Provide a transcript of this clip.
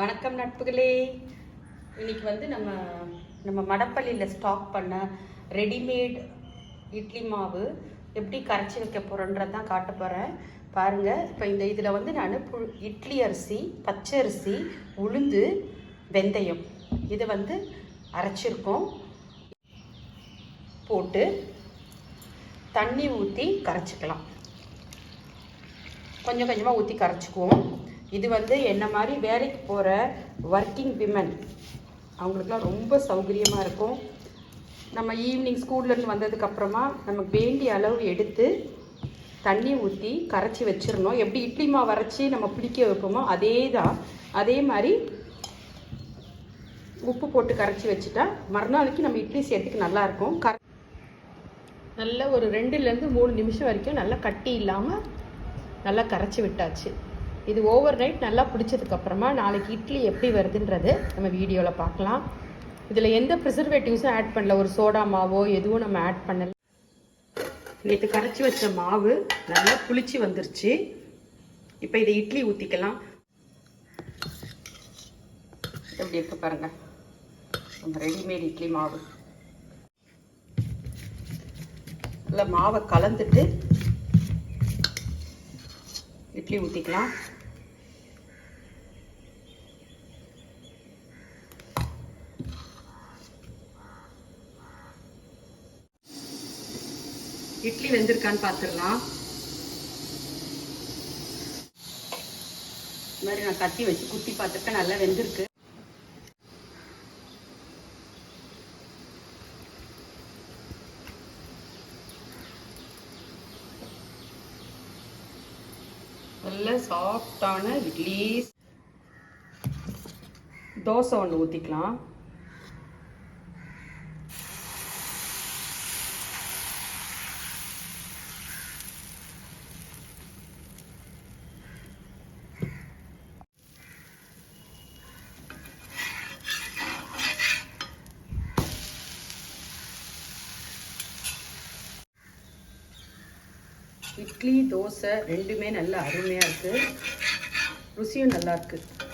வணக்கம் நட்புகளே. இன்னைக்கு வந்து நம்ம நம்ம மடப்பள்ளியில் ஸ்டாக் பண்ண ரெடிமேட் இட்லி மாவு எப்படி கரைச்சி வைக்க போகிறோன்றது தான் காட்ட போகிறேன் பாருங்கள் இப்போ இந்த இதில் வந்து நான் புழு இட்லி அரிசி பச்சை அரிசி உளுந்து வெந்தயம் இதை வந்து அரைச்சிருக்கோம். போட்டு தண்ணி ஊற்றி கரைச்சிக்கலாம். கொஞ்சம் கொஞ்சமாக ஊற்றி கரைச்சிக்குவோம். இது வந்து என்ன மாதிரி வேலைக்கு போகிற ஒர்க்கிங் விமன் அவங்களுக்குலாம் ரொம்ப சௌகரியமாக இருக்கும். நம்ம ஈவினிங் ஸ்கூல்லேருந்து வந்ததுக்கப்புறமா நமக்கு வேண்டிய அளவு எடுத்து தண்ணி ஊற்றி கரைச்சி வச்சிடணும். எப்படி இட்லி மாவு அரைச்சி நம்ம பிடிக்க வைப்போமோ அதே தான் அதே மாதிரி உப்பு போட்டு கரைச்சி வச்சுட்டா மறுநாளைக்கு நம்ம இட்லி செய்யறதுக்கு நல்லாயிருக்கும் கர நல்ல ஒரு ரெண்டுலேருந்து மூணு நிமிஷம் வரைக்கும் நல்லா கட்டி இல்லாமல் நல்லா கரைச்சி விட்டாச்சு. இது ஓவர் நைட் நல்லா பிடிச்சதுக்கப்புறமா நாளைக்கு இட்லி எப்படி வருதுன்றது நம்ம வீடியோவில் பார்க்கலாம். இதில் எந்த ப்ரிசர்வேட்டிவ்ஸும் ஆட் பண்ணல. ஒரு சோடா மாவோ எதுவும் நம்ம ஆட் பண்ணல. நேற்று கரைச்சி வச்ச மாவு நல்லா புளிச்சு வந்துருச்சு. இப்போ இதை இட்லி ஊற்றிக்கலாம் எப்படி இருக்கு பாருங்க. நம்ம ரெடிமேட் இட்லி மாவு. நல்லா மாவை கலந்துட்டு இட்லி ஊற்றிக்கலாம் இட்லி வெந்திருக்கான்னு பார்த்துடலாம் இந்த மாதிரி நான் கத்தி வச்சு குத்தி பார்த்துருக்கேன் நல்லா வெந்திருக்கு. நல்ல சாஃப்டான இட்லி. தோசை ஒன்று ஊற்றிக்கலாம் இட்லி தோசை ரெண்டுமே நல்லா அருமையாக இருக்குது ருசியும் நல்லா இருக்குது